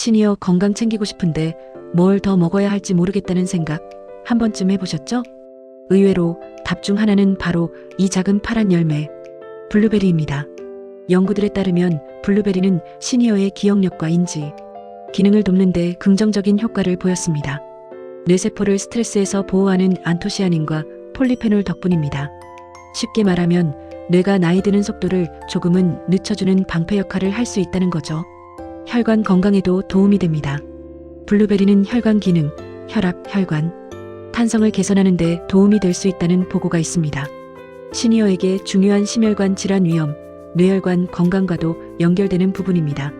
시니어 건강 챙기고 싶은데 뭘 더 먹어야 할지 모르겠다는 생각 한 번쯤 해보셨죠? 의외로 답 중 하나는 바로 이 작은 파란 열매, 블루베리입니다. 연구들에 따르면 블루베리는 시니어의 기억력과 인지, 기능을 돕는데 긍정적인 효과를 보였습니다. 뇌세포를 스트레스에서 보호하는 안토시아닌과 폴리페놀 덕분입니다. 쉽게 말하면 뇌가 나이 드는 속도를 조금은 늦춰주는 방패 역할을 할 수 있다는 거죠. 혈관 건강에도 도움이 됩니다. 블루베리는 혈관 기능, 혈압, 혈관, 탄성을 개선하는 데 도움이 될 수 있다는 보고가 있습니다. 시니어에게 중요한 심혈관 질환 위험, 뇌혈관 건강과도 연결되는 부분입니다.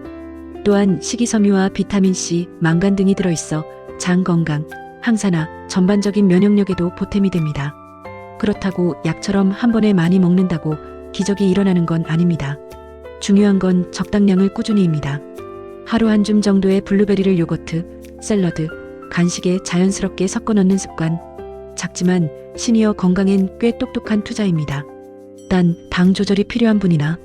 또한 식이섬유와 비타민C, 망간 등이 들어있어 장 건강, 항산화, 전반적인 면역력에도 보탬이 됩니다. 그렇다고 약처럼 한 번에 많이 먹는다고 기적이 일어나는 건 아닙니다. 중요한 건 적당량을 꾸준히입니다. 하루 한 줌 정도의 블루베리를 요거트, 샐러드, 간식에 자연스럽게 섞어 넣는 습관. 작지만 시니어 건강엔 꽤 똑똑한 투자입니다. 단, 당 조절이 필요한 분이나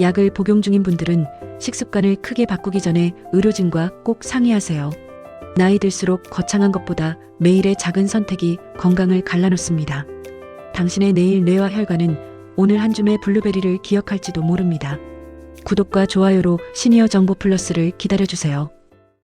약을 복용 중인 분들은 식습관을 크게 바꾸기 전에 의료진과 꼭 상의하세요. 나이 들수록 거창한 것보다 매일의 작은 선택이 건강을 갈라놓습니다. 당신의 내일 뇌와 혈관은 오늘 한 줌의 블루베리를 기억할지도 모릅니다. 구독과 좋아요로 시니어 정보 플러스를 기다려주세요.